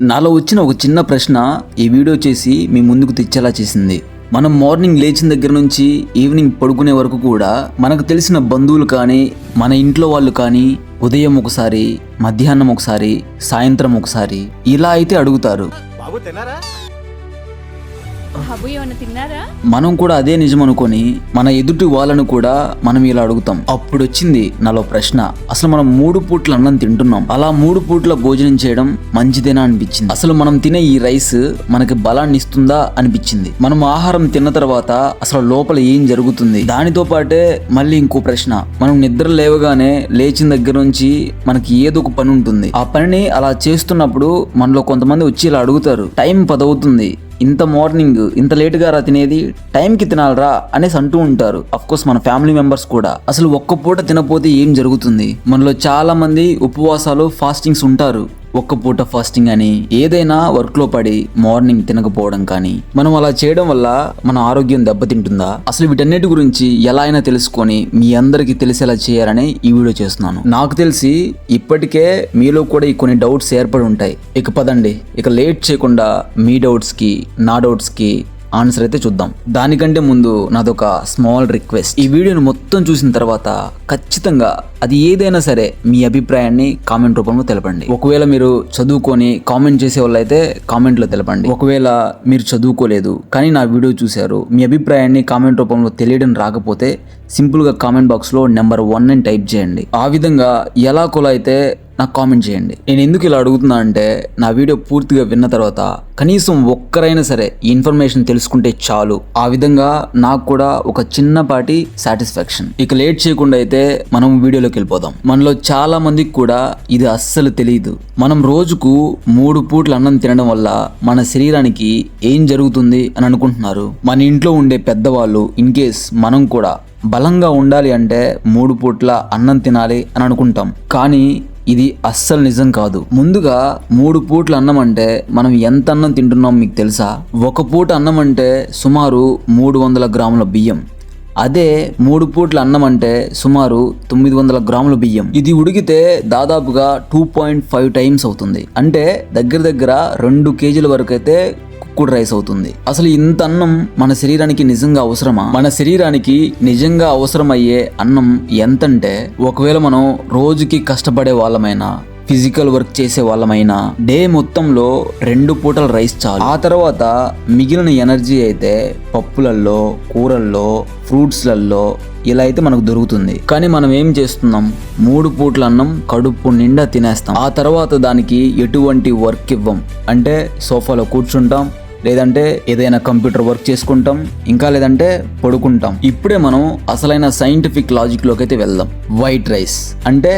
నాలో వచ్చిన ఒక చిన్న ప్రశ్న ఈ వీడియో చేసి మీ ముందుకు తెచ్చేలా చేసింది. మనం మార్నింగ్ లేచిన దగ్గర నుంచి ఈవినింగ్ పడుకునే వరకు కూడా మనకు తెలిసిన బంధువులు కానీ మన ఇంట్లో వాళ్ళు కానీ ఉదయం ఒకసారి మధ్యాహ్నం ఒకసారి సాయంత్రం ఒకసారి ఇలా అయితే అడుగుతారు. బాబు తిన్నారా మనం కూడా అదే నిజం అనుకొని మన ఎదుటి వాళ్ళను కూడా మనం ఇలా అడుగుతాం. అప్పుడు వచ్చింది నాలో ప్రశ్న. అసలు మనం మూడు పూట్ల అన్నం తింటున్నాం. అలా మూడు పూట్ల భోజనం చేయడం మంచిదేనా అనిపించింది. అసలు మనం తినే ఈ రైస్ మనకి బలాన్ని ఇస్తుందా అనిపించింది. మనం ఆహారం తిన్న తర్వాత అసలు లోపల ఏం జరుగుతుంది? దానితో పాటే మళ్ళీ ఇంకో ప్రశ్న. మనం నిద్ర లేవగానే లేచిన దగ్గర నుంచి మనకి ఏదో ఒక పని ఉంటుంది. ఆ పనిని అలా చేస్తున్నప్పుడు మనలో కొంతమంది వచ్చి ఇలా అడుగుతారు. టైం పదవుతుంది. ఇంత మార్నింగ్ ఇంత లేటుగా రా తినేది టైంకి తినాలరా అనేసి అంటూ ఉంటారు. అఫ్ కోర్స్ మన ఫ్యామిలీ మెంబర్స్ కూడా. అసలు ఒక్క పూట తినపోతే ఏం జరుగుతుంది? మనలో చాలా మంది ఉపవాసాలు ఫాస్టింగ్స్ ఉంటారు. ఒక్క పూట ఫాస్టింగ్ అని ఏదైనా వర్క్లో పడి మార్నింగ్ తినకపోవడం కానీ మనం అలా చేయడం వల్ల మన ఆరోగ్యం దెబ్బతింటుందా? అసలు వీటన్నిటి గురించి ఎలా అయినా తెలుసుకొని మీ అందరికీ తెలిసేలా చేయాలని ఈ వీడియో చేస్తున్నాను. నాకు తెలిసి ఇప్పటికే మీలో కూడా ఈ కొన్ని డౌట్స్ ఏర్పడి ఉంటాయి. ఇక పదండి. ఇక లేట్ చేయకుండా మీ డౌట్స్కి నా డౌట్స్కి ఆన్సర్ అయితే చూద్దాం. దానికంటే ముందు నాదొక స్మాల్ రిక్వెస్ట్. ఈ వీడియోని మొత్తం చూసిన తర్వాత ఖచ్చితంగా అది ఏదైనా సరే మీ అభిప్రాయాన్ని కామెంట్ రూపంలో తెలపండి. ఒకవేళ మీరు చదువుకొని కామెంట్ చేసే వాళ్ళైతే కామెంట్లో తెలపండి. ఒకవేళ మీరు చదువుకోలేదు కానీ నా వీడియో చూశారు మీ అభిప్రాయాన్ని కామెంట్ రూపంలో తెలియడం రాకపోతే సింపుల్గా కామెంట్ బాక్స్లో నెంబర్ వన్ అని టైప్ చేయండి. ఆ విధంగా ఎలా కొలా అయితే నాకు కామెంట్ చేయండి. నేను ఎందుకు ఇలా అడుగుతున్నా అంటే నా వీడియో పూర్తిగా విన్న తర్వాత కనీసం ఒక్కరైనా సరే ఈ ఇన్ఫర్మేషన్ తెలుసుకుంటే చాలు. ఆ విధంగా నాకు కూడా ఒక చిన్నపాటి సాటిస్ఫాక్షన్. ఇక లేట్ చేయకుండా అయితే మనం వీడియోలోకి వెళ్ళిపోదాం మనలో చాలా మందికి కూడా ఇది అస్సలు తెలియదు మనం రోజుకు మూడు పూట్ల అన్నం తినడం వల్ల మన శరీరానికి ఏం జరుగుతుంది అని అనుకుంటున్నారు. మన ఇంట్లో ఉండే పెద్దవాళ్ళు ఇన్ కేస్ మనం కూడా బలంగా ఉండాలి అంటే మూడు పూట్ల అన్నం తినాలి అని అనుకుంటాం. కానీ ఇది అస్సలు నిజం కాదు. ముందుగా మూడు పూట్ల అన్నం అంటే మనం ఎంత అన్నం తింటున్నాం మీకు తెలుసా? ఒక పూట అన్నం అంటే సుమారు మూడు వందల గ్రాముల బియ్యం. అదే మూడు పూట్ల అన్నం అంటే సుమారు తొమ్మిది వందల గ్రాముల బియ్యం. ఇది ఉడికితే దాదాపుగా టూ పాయింట్ ఫైవ్ టైమ్స్ అవుతుంది. అంటే దగ్గర దగ్గర రెండు కేజీల వరకు అయితే కుక్కుడు రైస్ అవుతుంది. అసలు ఇంత అన్నం మన శరీరానికి నిజంగా అవసరమా? మన శరీరానికి నిజంగా అవసరమయ్యే అన్నం ఎంతంటే ఒకవేళ మనం రోజుకి కష్టపడే వాళ్ళమైనా ఫిజికల్ వర్క్ చేసే వాళ్ళమైనా డే మొత్తంలో రెండు పూటల రైస్ చాలు. ఆ తర్వాత మిగిలిన ఎనర్జీ అయితే పప్పులల్లో కూరల్లో ఫ్రూట్స్లలో ఇలా అయితే మనకు దొరుకుతుంది. కానీ మనం ఏం చేస్తున్నాం? మూడు పూట్ల అన్నం కడుపు నిండా తినేస్తాం. ఆ తర్వాత దానికి ఎటువంటి వర్క్ ఇవ్వం? అంటే సోఫాలో కూర్చుంటాం లేదంటే ఏదైనా కంప్యూటర్ వర్క్ చేసుకుంటాం ఇంకా లేదంటే పడుకుంటాం. ఇప్పుడే మనం అసలైన సైంటిఫిక్ లాజిక్లోకి అయితే వెళ్దాం. వైట్ రైస్ అంటే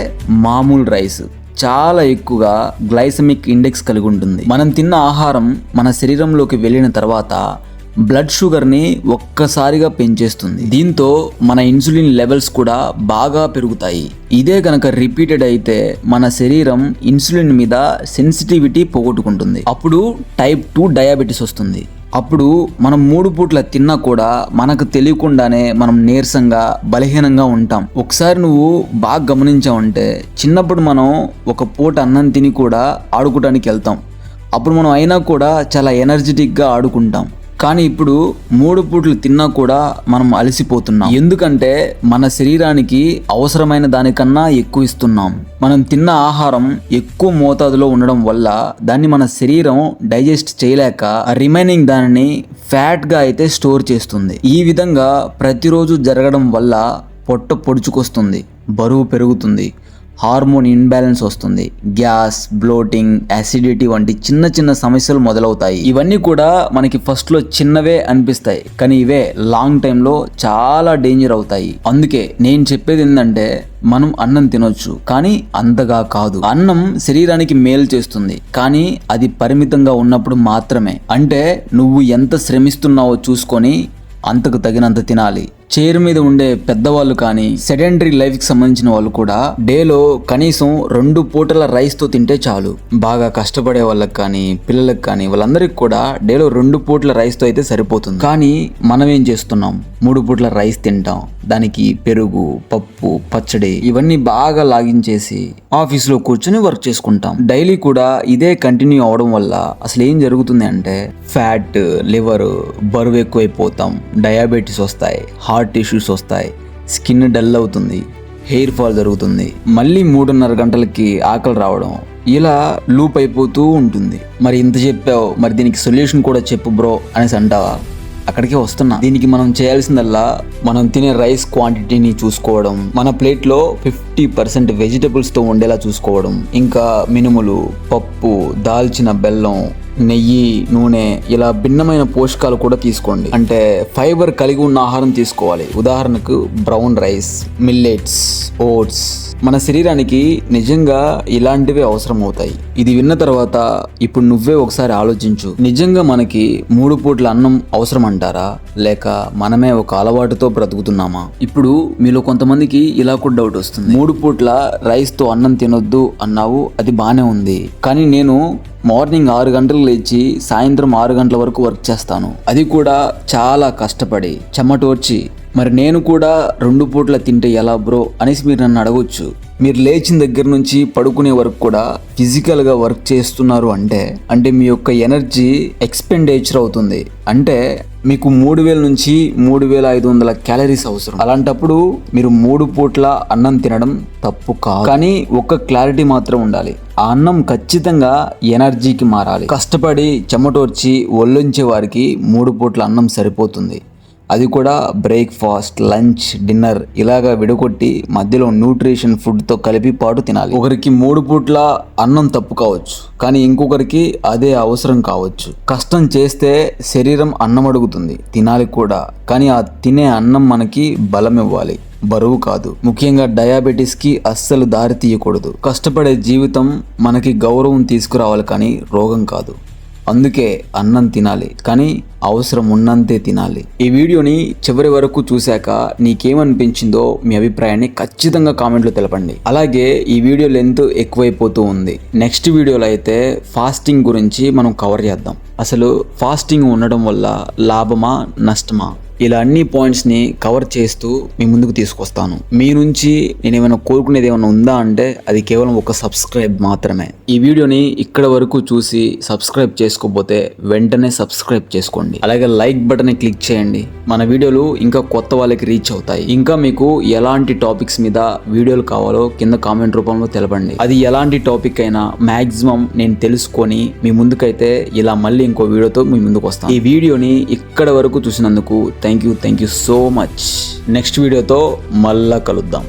మామూలు రైస్. చాలా ఎక్కువగా గ్లైసమిక్ ఇండెక్స్ కలిగి ఉంటుంది. మనం తిన్న ఆహారం మన శరీరంలోకి వెళ్ళిన తర్వాత బ్లడ్ షుగర్ని ఒక్కసారిగా పెంచేస్తుంది. దీంతో మన ఇన్సులిన్ లెవెల్స్ కూడా బాగా పెరుగుతాయి. ఇదే కనుక రిపీటెడ్ అయితే మన శరీరం ఇన్సులిన్ మీద సెన్సిటివిటీ పోగొట్టుకుంటుంది. అప్పుడు టైప్ టూ డయాబెటీస్ వస్తుంది. అప్పుడు మనం మూడు పూట్ల తిన్నా కూడా మనకు తెలియకుండానే మనం నీరసంగా బలహీనంగా ఉంటాం. ఒకసారి నువ్వు బాగా గమనించావంటే చిన్నప్పుడు మనం ఒక పూట అన్నం తిని కూడా ఆడుకోవడానికి వెళ్తాం. అప్పుడు మనం అయినా కూడా చాలా ఎనర్జెటిక్గా ఆడుకుంటాం. కానీ ఇప్పుడు మూడు పూట్లు తిన్నా కూడా మనం అలసిపోతున్నాం. ఎందుకంటే మన శరీరానికి అవసరమైన దానికన్నా ఎక్కువ ఇస్తున్నాం. మనం తిన్న ఆహారం ఎక్కువ మోతాదులో ఉండడం వల్ల దాన్ని మన శరీరం డైజెస్ట్ చేయలేక రిమైనింగ్ దానిని ఫ్యాట్గా అయితే స్టోర్ చేస్తుంది. ఈ విధంగా ప్రతిరోజు జరగడం వల్ల పొట్ట పొడుచుకొస్తుంది బరువు పెరుగుతుంది. హార్మోన్ ఇన్బ్యాలెన్స్ వస్తుంది. గ్యాస్ బ్లోటింగ్ యాసిడిటీ వంటి చిన్న చిన్న సమస్యలు మొదలవుతాయి. ఇవన్నీ కూడా మనకి ఫస్ట్లో చిన్నవే అనిపిస్తాయి. కానీ ఇవే లాంగ్ టైంలో చాలా డేంజర్ అవుతాయి. అందుకే నేను చెప్పేది ఏంటంటే మనం అన్నం తినొచ్చు కానీ అంతగా కాదు. అన్నం శరీరానికి మేలు చేస్తుంది. కానీ అది పరిమితంగా ఉన్నప్పుడు మాత్రమే. అంటే నువ్వు ఎంత శ్రమిస్తున్నావో చూసుకొని అంతకు తగినంత తినాలి. చైర్ మీద ఉండే పెద్దవాళ్ళు కానీ సెడెంటరీ లైఫ్కి సంబంధించిన వాళ్ళు కూడా డేలో కనీసం రెండు పూటల రైస్తో తింటే చాలు. బాగా కష్టపడే వాళ్ళకి కానీ పిల్లలకు కానీ వాళ్ళందరికీ కూడా డేలో రెండు పూట్ల రైస్తో అయితే సరిపోతుంది. కానీ మనం ఏం చేస్తున్నాం? మూడు పూటల రైస్ తింటాం. దానికి పెరుగు పప్పు పచ్చడి ఇవన్నీ బాగా లాగించేసి ఆఫీస్లో కూర్చొని వర్క్ చేసుకుంటాం. డైలీ కూడా ఇదే కంటిన్యూ అవడం వల్ల అసలు ఏం జరుగుతుంది అంటే ఫ్యాట్ లివర్ బరువు ఎక్కువైపోతాం. డయాబెటీస్ వస్తాయి. హార్ట్ ఇష్యూస్ వస్తాయి. స్కిన్ డల్ అవుతుంది. హెయిర్ ఫాల్ జరుగుతుంది. మళ్ళీ మూడున్నర గంటలకి ఆకలి రావడం ఇలా లూప్ అయిపోతూ ఉంటుంది. మరి ఇంత చెప్పావు. మరి దీనికి సొల్యూషన్ కూడా చెప్పు బ్రో అనేసి అంటావా? అక్కడికే వస్తున్నా. దీనికి మనం చేయాల్సిందల్లా మనం తినే రైస్ క్వాంటిటీని చూసుకోవడం. మన ప్లేట్లో ఫిఫ్టీ పర్సెంట్ వెజిటబుల్స్తో ఉండేలా చూసుకోవడం. ఇంకా మినుములు పప్పు దాల్చిన బెల్లం నెయ్యి నూనె ఇలా భిన్నమైన పోషకాలు కూడా తీసుకోండి. అంటే ఫైబర్ కలిగి ఉన్న ఆహారం తీసుకోవాలి. ఉదాహరణకు బ్రౌన్ రైస్ మిల్లెట్స్ ఓట్స్ మన శరీరానికి నిజంగా ఇలాంటివే అవసరం అవుతాయి ఇది విన్న తర్వాత ఇప్పుడు నువ్వే ఒకసారి ఆలోచించు. నిజంగా మనకి మూడు పూట్ల అన్నం అవసరం అంటారా లేక మనమే ఒక అలవాటుతో బ్రతుకుతున్నామా? ఇప్పుడు మీలో కొంతమందికి ఇలా కూడా డౌట్ వస్తుంది. మూడు పూట్ల రైస్తో అన్నం తినొద్దు అన్నావు అది బానే ఉంది. కానీ నేను మార్నింగ్ ఆరు గంటలకు లేచి సాయంత్రం ఆరు గంటల వరకు వర్క్ చేస్తాను. అది కూడా చాలా కష్టపడి చెమటోర్చి మరి నేను కూడా రెండు పూట్ల తింటే ఎలా బ్రో అనేసి మీరు నన్ను అడగొచ్చు. మీరు లేచిన దగ్గర నుంచి పడుకునే వరకు కూడా ఫిజికల్గా వర్క్ చేస్తున్నారు అంటే అంటే మీ యొక్క ఎనర్జీ ఎక్స్పెండిచర్ అవుతుంది. అంటే మీకు మూడు వేల నుంచి మూడు వేల ఐదు వందల క్యాలరీస్ అవసరం. అలాంటప్పుడు మీరు మూడు పూట్ల అన్నం తినడం తప్పు కాదు. కానీ ఒక్క క్లారిటీ మాత్రం ఉండాలి. ఆ అన్నం ఖచ్చితంగా ఎనర్జీకి మారాలి. కష్టపడి చెమటోర్చి ఒళ్ళొంచే వారికి మూడు పూట్ల అన్నం సరిపోతుంది. అది కూడా బ్రేక్ఫాస్ట్ లంచ్ డిన్నర్ ఇలాగా విడగొట్టి మధ్యలో న్యూట్రిషన్ ఫుడ్తో కలిపి పాటు తినాలి. ఒకరికి మూడు పూట్ల అన్నం తప్పు కావచ్చు కానీ ఇంకొకరికి అదే అవసరం కావచ్చు. కష్టం చేస్తే శరీరం అన్నం అడుగుతుంది తినాలి కూడా కానీ ఆ తినే అన్నం మనకి బలం ఇవ్వాలి. బరువు కాదు. ముఖ్యంగా డయాబెటీస్కి అస్సలు దారి తీయకూడదు. కష్టపడే జీవితం మనకి గౌరవం తీసుకురావాలి కానీ రోగం కాదు. అందుకే అన్నం తినాలి కానీ అవసరం ఉన్నంతే తినాలి. ఈ వీడియోని చివరి వరకు చూశాక నీకేమనిపించిందో మీ అభిప్రాయాన్ని ఖచ్చితంగా కామెంట్లో తెలపండి. అలాగే ఈ వీడియో లెంత్ ఎక్కువైపోతూ ఉంది. నెక్స్ట్ వీడియోలో అయితే ఫాస్టింగ్ గురించి మనం కవర్ చేద్దాం. అసలు ఫాస్టింగ్ ఉండడం వల్ల లాభమా నష్టమా? ఇలా అన్ని పాయింట్స్ని కవర్ చేస్తూ మీ ముందుకు తీసుకొస్తాను. మీ నుంచి నేను ఏమైనా కోరుకునేది ఏమైనా ఉందా అంటే అది కేవలం ఒక సబ్స్క్రైబ్ మాత్రమే. ఈ వీడియోని ఇక్కడ వరకు చూసి సబ్స్క్రైబ్ చేసుకోకపోతే వెంటనే సబ్స్క్రైబ్ చేసుకోండి. అలాగే లైక్ బటన్ క్లిక్ చేయండి. మన వీడియోలు ఇంకా కొత్త వాళ్ళకి రీచ్ అవుతాయి. ఇంకా మీకు ఎలాంటి టాపిక్స్ మీద వీడియోలు కావాలో కింద కామెంట్ రూపంలో తెలపండి. అది ఎలాంటి టాపిక్ అయినా మాక్సిమం నేను తెలుసుకొని మీ ముందుకైతే ఇలా మళ్ళీ ఇంకో వీడియోతో మీ ముందుకు వస్తాను. ఈ వీడియోని ఇక్కడ వరకు చూసినందుకు thank you thank you so much. Next వీడియోతో మళ్ళా కలుద్దాం.